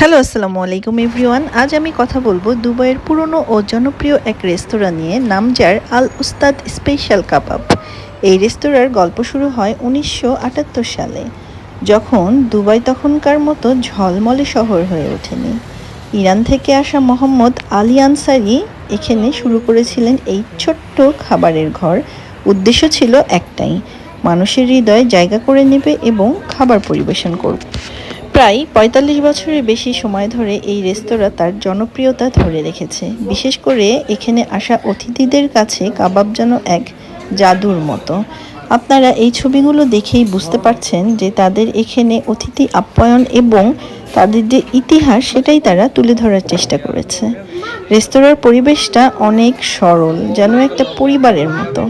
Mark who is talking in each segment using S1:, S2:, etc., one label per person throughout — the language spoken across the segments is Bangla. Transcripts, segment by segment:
S1: হ্যালো আসসালামু আলাইকুম এভরিওয়ান আজ আমি কথা বলব দুবাইয়ের পুরনো ও জনপ্রিয় এক রেস্তোরাঁ নিয়ে, নাম যার আল উস্তাদ স্পেশাল কাবাব। এই রেস্তোরাঁর গল্প শুরু হয় উনিশশো আটাত্তর সালে, যখন দুবাই তখনকার মতো ঝলমলে শহর হয়ে ওঠেনি। ইরান থেকে আসা মোহাম্মদ আলী আনসারি এখানে শুরু করেছিলেন এই ছোট্ট খাবারের ঘর। উদ্দেশ্য ছিল একটাই, মানুষের হৃদয়ে জায়গা করে নেবে এবং খাবার পরিবেশন করবে। প্রায় পঁয়তাল্লিশ বছরের বেশি সময় ধরে এই রেস্তোরাঁ তার জনপ্রিয়তা ধরে রেখেছে। বিশেষ করে এখানে আসা অতিথিদের কাছে কাবাব যেন এক জাদুর মতো। আপনারা এই ছবিগুলো দেখেই বুঝতে পারছেন যে তাদের এখানে অতিথি আপ্যায়ন এবং তাদের যে ইতিহাস, সেটাই তারা তুলে ধরার চেষ্টা করেছে। রেস্তোরাঁর পরিবেশটা অনেক সরল, যেন একটা পরিবারের মতো।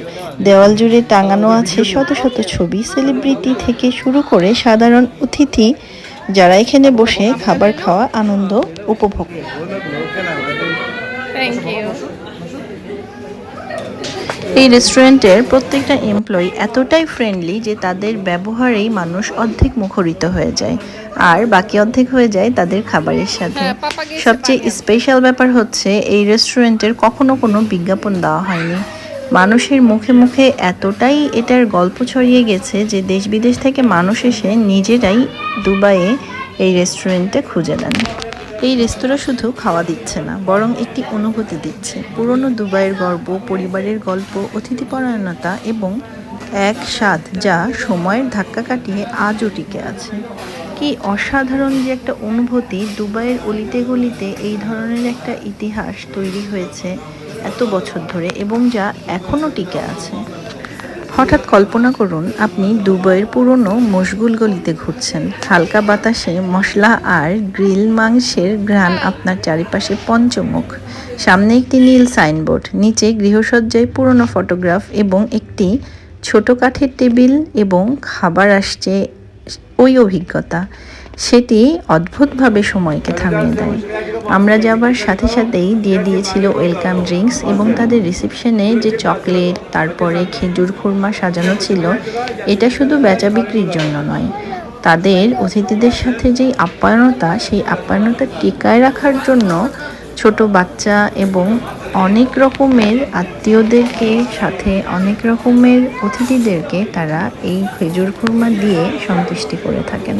S1: দেওয়াল জুড়ে টাঙানো আছে শত শত ছবি। সেলিব্রিটি থেকে শুরু করে সাধারণ অতিথি যারা এখানে বসে খাবার খাওয়া আনন্দ উপভোগ। এই রেস্টুরেন্টের প্রত্যেকটা এমপ্লয়ি এতটাই ফ্রেন্ডলি যে তাদের ব্যবহারেই মানুষ অর্ধেক মুখরিত হয়ে যায় আর বাকি অর্ধেক হয়ে যায় তাদের খাবারের সাথে।
S2: হ্যাঁ,
S1: সবচেয়ে স্পেশাল ব্যাপার হচ্ছে এই রেস্টুরেন্টের কখনো কোনো বিজ্ঞাপন দেওয়া হয়নি। মানুষের মুখে মুখে এতটাই এটার গল্প ছড়িয়ে গেছে যে দেশ বিদেশ থেকে মানুষ এসে নিজেরাই দুবাইয়ে এই রেস্টুরেন্টে খুঁজে নেন। এই রেস্তোরাঁ শুধু খাওয়া দিচ্ছে না, বরং একটি অনুভূতি দিচ্ছে। পুরনো দুবাইয়ের গর্ব পরিবারের গল্প, অতিথিপরায়ণতা এবং এক স্বাদ যা সময়ের ধাক্কা কাটিয়ে আজও টিকে আছে। কি অসাধারণ যে একটা অনুভূতি দুবাইয়ের অলিতে গলিতে এই ধরনের একটা ইতিহাস তৈরি হয়েছে এত বছর ধরে এবং যা এখনও টিকে আছে। হঠাৎ কল্পনা করুন, আপনি দুবাইয়ের পুরনো মশগুল গলিতে ঘুরছেন। হালকা বাতাসে মশলা আর গ্রিল মাংসের ঘ্রাণ আপনার চারিপাশে পঞ্চমুখ। সামনে একটি নীল সাইনবোর্ড, নিচে গৃহসজ্জায় পুরনো ফটোগ্রাফ এবং একটি ছোট কাঠের টেবিল এবং খাবার আসছে ওই অভিজ্ঞতা, সেটি অদ্ভুতভাবে সময়কে থামিয়ে দেয়। আমরা যাবার সাথে সাথেই দিয়ে দিয়েছিল ওয়েলকাম ড্রিঙ্কস এবং তাদের রিসেপশনে যে চকলেট, তারপরে খেজুর খুরমা সাজানো ছিল, এটা শুধু বেচা বিক্রির জন্য নয়। তাদের অতিথিদের সাথে যেই আপ্যায়নতা, সেই আপ্যায়নতা টিকায় রাখার জন্য ছোট বাচ্চা এবং অনেক রকমের আত্মীয়দেরকে সাথে অনেক রকমের অতিথিদেরকে তারা এই খেজুর খুরমা দিয়ে সন্তুষ্টি করে থাকেন।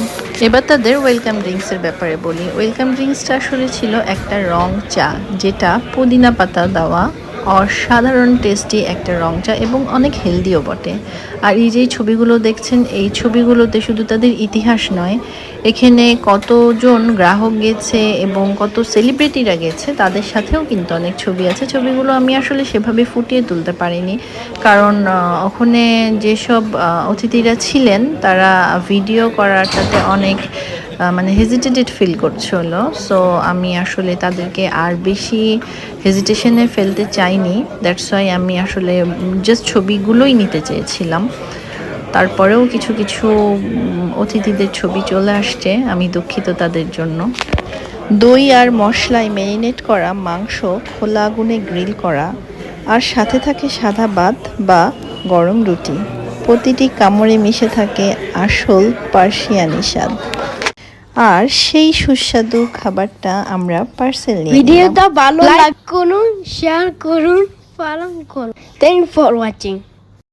S1: এবার তাদের ওয়েলকাম ড্রিঙ্কসের ব্যাপারে বলি। ওয়েলকাম ড্রিঙ্কসটা আসলে ছিল একটা রং চা, যেটা পুদিনা পাতা দেওয়া অসাধারণ টেস্টি একটা রং চা এবং অনেক হেলদিও বটে। আর এই যে ছবিগুলো দেখছেন, এই ছবিগুলোতে শুধু তাদের ইতিহাস নয়, এখানে কতজন গ্রাহক গেছে এবং কত সেলিব্রিটিরা গেছে তাদের সাথেও কিন্তু অনেক ছবি আছে। ছবিগুলো আমি আসলে সেভাবে ফুটিয়ে তুলতে পারিনি। কারণ ওখানে যেসব অতিথিরা ছিলেন, তারা ভিডিও করাটাতে অনেক মানে হেজিটেটেড ফিল করছিল সো আমি আসলে তাদেরকে আর বেশি হেজিটেশনে ফেলতে চাইনি। দ্যাটস ওয়াই আমি আসলে জাস্ট ছবিগুলোই নিতে চেয়েছিলাম। তারপরেও কিছু কিছু অতিথিদের ছবি চলে আসছে। আমি দুঃখিত তাদের জন্য। দই আর মশলায় ম্যারিনেট করা মাংস, খোলা আগুনে গ্রিল করা, আর সাথে থাকে সাদা ভাত বা গরম রুটি। প্রতিটি কামড়ে মিশে থাকে আসল পার্সিয়ানি স্বাদ। আর সেই সুস্বাদু খাবারটা আমরা পার্সেল নিয়ে
S3: ভিডিওটা ভালো লাইক করুন শেয়ার করুন পালন করুন। Thank for watching